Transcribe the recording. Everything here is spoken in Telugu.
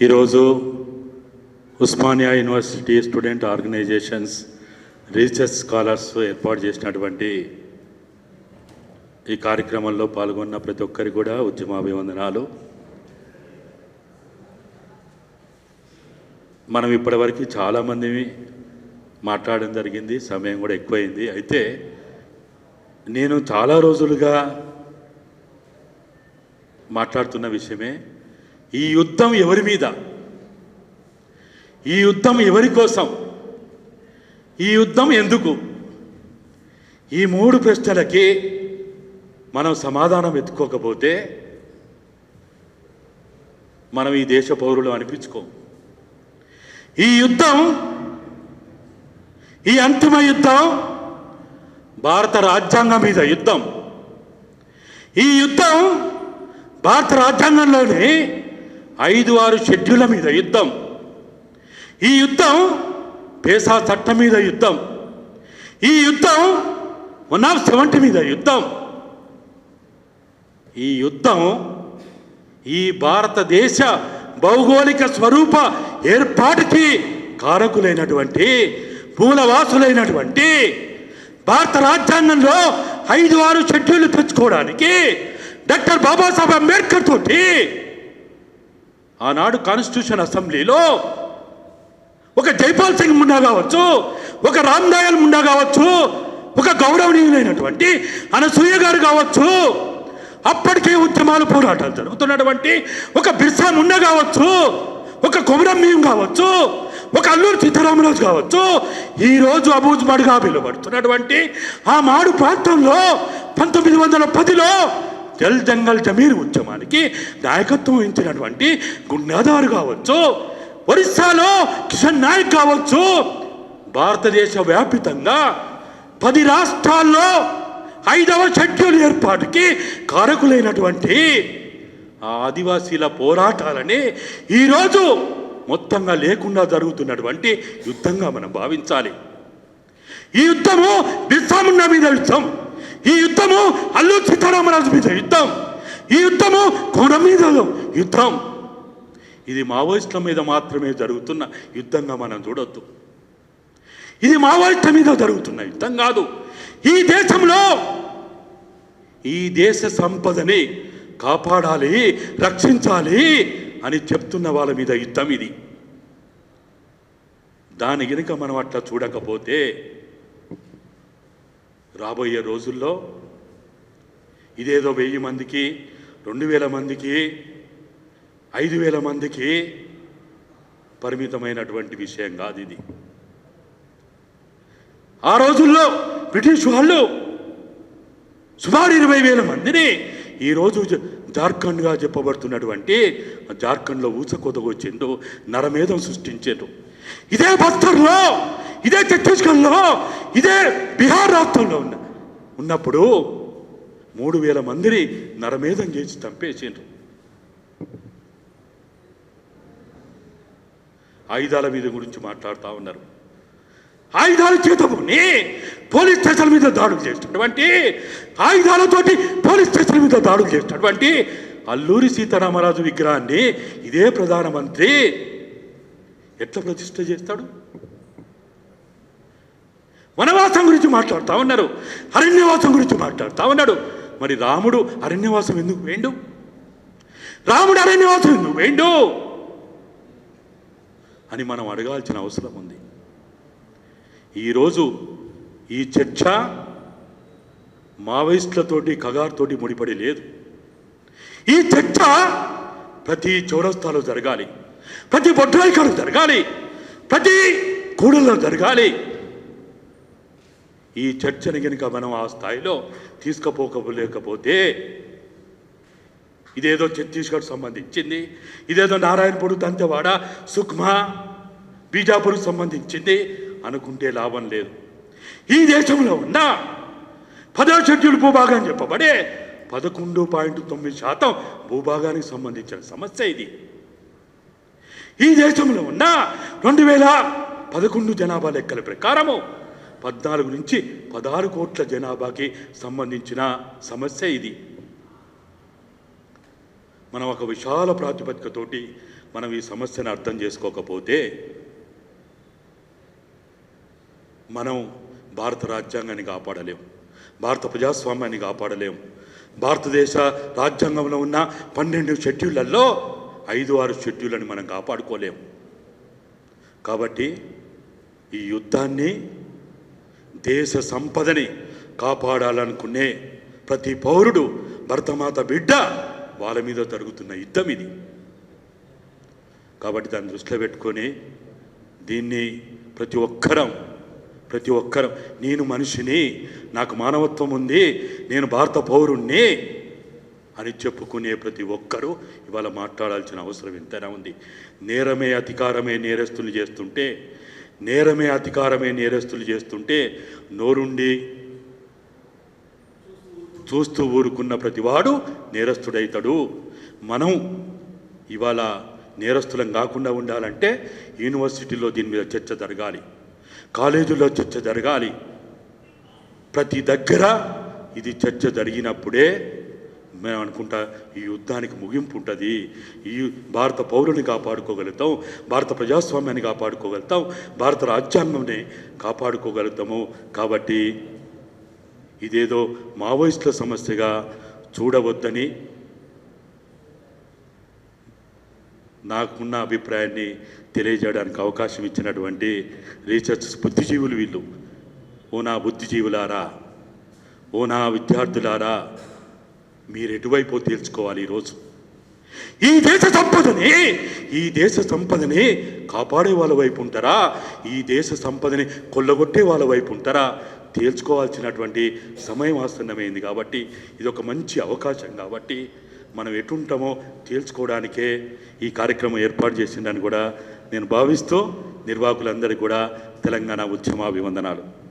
ఈరోజు Osmania university student organisations research scholars ఏర్పాటు చేసినటువంటి ఈ కార్యక్రమంలో పాల్గొన్న ప్రతి ఒక్కరికి కూడా ఉద్యమాభివందనాలు. మనం ఇప్పటివరకు చాలామంది మాట్లాడడం జరిగింది సమయం కూడా ఎక్కువైంది. అయితే నేను చాలా రోజులుగా మాట్లాడుతున్న విషయమే ఈ యుద్ధం ఎవరి మీద? ఈ యుద్ధం ఎవరి కోసం? ఈ యుద్ధం ఎందుకు? ఈ మూడు ప్రశ్నలకి మనం సమాధానం వెతుక్కోకపోతే మనం ఈ దేశ పౌరులు అనిపించుకోం. ఈ యుద్ధం ఈ అంతిమ యుద్ధం భారత రాజ్యాంగం మీద యుద్ధం. ఈ యుద్ధం భారత రాజ్యాంగంలోని ఐదు ఆరు షెడ్యూళ్ళ మీద యుద్ధం. ఈ యుద్ధం పేసా చట్టం మీద యుద్ధం. ఈ యుద్ధం వన్ ఆఫ్ సెవెంటీ మీద యుద్ధం. ఈ యుద్ధం ఈ భారతదేశ భౌగోళిక స్వరూప ఏర్పాటుకి కారకులైనటువంటి మూలవాసులైనటువంటి భారత రాజ్యాంగంలో ఐదు ఆరు షెడ్యూళ్ళు తెచ్చుకోవడానికి డాక్టర్ బాబాసాహెబ్ అంబేద్కర్ తోటి ఆనాడు కాన్స్టిట్యూషన్ అసెంబ్లీలో ఒక జైపాల్ సింగ్ ముండా కావచ్చు ఒక రామ్ దయాల్ ముండా కావచ్చు ఒక గౌరవనీయులైనటువంటి అనసూయ గారు కావచ్చు అప్పటికే ఉద్యమాలు పోరాటాలు జరుగుతున్నటువంటి ఒక బిర్సా ముండా కావచ్చు ఒక కొమరం కావచ్చు ఒక అల్లూరు సీతారామరాజు కావచ్చు ఈరోజు అబూజ్మాడుగా పిలువబడుతున్నటువంటి ఆ మాడు ప్రాంతంలో పంతొమ్మిది వందల పదిలో జల్ జంగల్ జమీర్ ఉద్యమానికి నాయకత్వం వహించినటువంటి గుండాదారు కావచ్చు ఒరిస్సాలో కిషన్ నాయక్ కావచ్చు భారతదేశ వ్యాపితంగా పది రాష్ట్రాల్లో ఐదవ షెడ్యూల్ ఏర్పాటుకి కారకులైనటువంటి ఆదివాసీల పోరాటాలని ఈరోజు మొత్తంగా లేకుండా జరుగుతున్నటువంటి యుద్ధంగా మనం భావించాలి. ఈ యుద్ధము బిర్సామున్న మీద యుద్ధం ఈ యుద్ధము అల్లు సీతారామరాజు మీద యుద్ధం. ఈ యుద్ధము కొండ మీద యుద్ధం. ఇది మావోయిస్టుల మీద మాత్రమే జరుగుతున్న యుద్ధంగా మనం చూడొద్దు. ఇది మావోయిస్టుల మీద జరుగుతున్న యుద్ధం కాదు. ఈ దేశంలో ఈ దేశ సంపదని కాపాడాలి రక్షించాలి అని చెప్తున్న వాళ్ళ మీద యుద్ధం ఇది. దాని గనుక మనం అట్లా చూడకపోతే రాబోయే రోజుల్లో ఇదేదో వెయ్యి మందికి రెండు వేల మందికి ఐదు వేల మందికి పరిమితమైనటువంటి విషయం కాదు ఇది. ఆ రోజుల్లో బ్రిటిష్ వాళ్ళు సుమారు ఇరవై వేల మందిని ఈరోజు జార్ఖండ్గా చెప్పబడుతున్నటువంటి జార్ఖండ్లో ఊచకోతకు నరమేధం సృష్టించారు ఇదే బస్తర్లో ఇదే ఛత్తీస్గఢ్లో ఇదే బీహార్ రాష్ట్రంలో ఉన్న ఉన్నప్పుడు మూడు వేల మందిని నరమేధం చేసి చంపేసిండ్రు. ఆయుధాల మీద గురించి మాట్లాడుతూ ఉన్నారు. ఆయుధాలు చేతముని పోలీస్ స్టేషన్ మీద దాడులు చేసినటువంటి ఆయుధాలతోటి పోలీస్ స్టేషన్ మీద దాడులు చేసినటువంటి అల్లూరి సీతారామరాజు విగ్రహాన్ని ఇదే ప్రధానమంత్రి ఎట్లా ప్రతిష్ట చేస్తాడు? వనవాసం గురించి మాట్లాడుతూ ఉన్నారు. అరణ్యవాసం గురించి మాట్లాడుతూ ఉన్నాడు. మరి రాముడు అరణ్యవాసం ఎందుకు వేండు? రాముడు అరణ్యవాసం ఎందుకు వేండు? అని మనం అడగాల్సిన అవసరం ఉంది. ఈరోజు ఈ చర్చ మావోయిస్టులతోటి కగార్తోటి ముడిపడి లేదు. ఈ చర్చ ప్రతి చౌరస్తాలో జరగాలి. ప్రతి బొడ్రాయికాలు జరగాలి. ప్రతి కూడల్లో జరగాలి. ఈ చర్చని కనుక మనం ఆ స్థాయిలో తీసుకుపోకపోలేకపోతే ఇదేదో ఛత్తీస్గఢ్ సంబంధించింది ఇదేదో నారాయణపూర్ దంతెవాడ సుక్మా బీజాపూర్ సంబంధించింది అనుకుంటే లాభం లేదు. ఈ దేశంలో ఉన్న పదో షెడ్యూల్ భూభాగం చెప్పబడే పదకొండు పాయింట్ తొమ్మిది శాతం భూభాగానికి సంబంధించిన సమస్య ఇది. ఈ దేశంలో ఉన్న రెండు వేల పదకొండు జనాభా లెక్కల ప్రకారము పద్నాలుగు నుంచి పదహారు కోట్ల జనాభాకి సంబంధించిన సమస్య ఇది. మనం ఒక విశాల ప్రాతిపదికతోటి మనం ఈ సమస్యను అర్థం చేసుకోకపోతే మనం భారత రాజ్యాంగాన్ని కాపాడలేం భారత ప్రజాస్వామ్యాన్ని కాపాడలేం. భారతదేశ రాజ్యాంగంలో ఉన్న పన్నెండు షెడ్యూళ్ళలో ఐదు ఆరు షెడ్యూళ్ళని మనం కాపాడుకోలేము కాబట్టి ఈ యుద్ధాన్ని దేశ సంపదని కాపాడాలనుకునే ప్రతి పౌరుడు భరతమాత బిడ్డ వాళ్ళ మీద జరుగుతున్న యుద్ధం ఇది. కాబట్టి దాన్ని దృష్టిలో పెట్టుకొని దీన్ని ప్రతి ఒక్కరం ప్రతి ఒక్కరం నేను మనిషిని నాకు మానవత్వం ఉంది నేను భారత పౌరుణ్ణి అని చెప్పుకునే ప్రతి ఒక్కరూ ఇవాళ మాట్లాడాల్సిన అవసరం ఎంతైనా ఉంది. నేరమే అధికారమే నేరస్తులు చేస్తుంటే నేరమే అధికారమే నేరస్తులు చేస్తుంటే నోరుండి చూస్తూ ఊరుకున్న ప్రతివాడు నేరస్తుడైతాడు. మనం ఇవాళ నేరస్తులం కాకుండా ఉండాలంటే యూనివర్సిటీలో దీని మీద చర్చ జరగాలి కాలేజీలో చర్చ జరగాలి. ప్రతి దగ్గర ఇది చర్చ జరిగినప్పుడే మేము అనుకుంటా ఈ యుద్ధానికి ముగింపు ఉంటుంది ఈ భారత పౌరుని కాపాడుకోగలుగుతాం భారత ప్రజాస్వామ్యాన్ని కాపాడుకోగలుగుతాం భారత రాజ్యాంగంని కాపాడుకోగలుగుతాము. కాబట్టి ఇదేదో మావోయిస్టుల సమస్యగా చూడవద్దని నాకున్న అభిప్రాయాన్ని తెలియజేయడానికి అవకాశం ఇచ్చినటువంటి రీసెర్చ్ బుద్ధిజీవులు వీళ్ళు. ఓ నా బుద్ధిజీవులారా ఓ నా విద్యార్థులారా మీరు ఎటువైపు తేల్చుకోవాలి ఈరోజు? ఈ దేశ సంపదని ఈ దేశ సంపదని కాపాడే వాళ్ళ వైపు ఉంటారా? ఈ దేశ సంపదని కొల్లగొట్టే వాళ్ళ వైపు ఉంటారా? తేల్చుకోవాల్సినటువంటి సమయం ఆసన్నమైంది కాబట్టి ఇది ఒక మంచి అవకాశం కాబట్టి మనం ఎటుంటామో తేల్చుకోవడానికే ఈ కార్యక్రమం ఏర్పాటు చేసిందని కూడా నేను భావిస్తూ నిర్వాహకులందరికీ కూడా తెలంగాణ ఉద్యమాభివందనాలు.